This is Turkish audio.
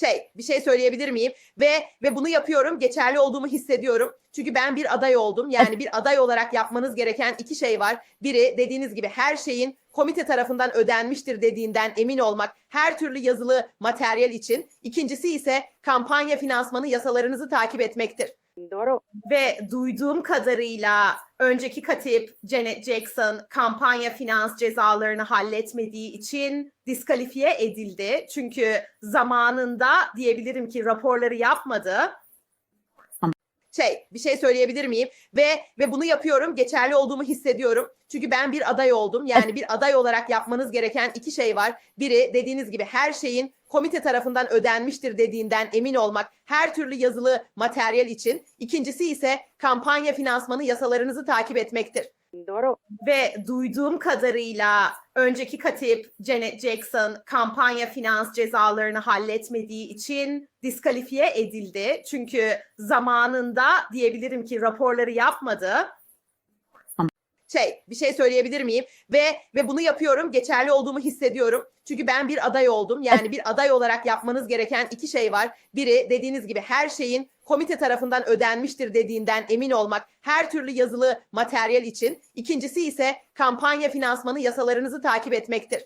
Şey, bir şey söyleyebilir miyim? Ve ve bunu yapıyorum, geçerli olduğumu hissediyorum. Çünkü ben bir aday oldum. Yani bir aday olarak yapmanız gereken iki şey var. Biri dediğiniz gibi her şeyin komite tarafından ödenmiştir dediğinden emin olmak her türlü yazılı materyal için. İkincisi ise kampanya finansmanı yasalarınızı takip etmektir. Doğru. Ve duyduğum kadarıyla önceki katip Janet Jackson kampanya finans cezalarını halletmediği için diskalifiye edildi. Çünkü zamanında diyebilirim ki raporları yapmadı. Şey, bir şey söyleyebilir miyim? Ve ve bunu yapıyorum, geçerli olduğumu hissediyorum. Çünkü ben bir aday oldum. Yani bir aday olarak yapmanız gereken iki şey var. Biri dediğiniz gibi her şeyin komite tarafından ödenmiştir dediğinden emin olmak her türlü yazılı materyal için. İkincisi ise kampanya finansmanı yasalarınızı takip etmektir. Doğru. Ve duyduğum kadarıyla önceki katip Janet Jackson kampanya finans cezalarını halletmediği için diskalifiye edildi. Çünkü zamanında diyebilirim ki raporları yapmadı. Şey, bir şey söyleyebilir miyim? Ve ve bunu yapıyorum, geçerli olduğumu hissediyorum. Çünkü ben bir aday oldum. Yani bir aday olarak yapmanız gereken iki şey var. Biri dediğiniz gibi her şeyin komite tarafından ödenmiştir dediğinden emin olmak her türlü yazılı materyal için. İkincisi ise kampanya finansmanı yasalarınızı takip etmektir.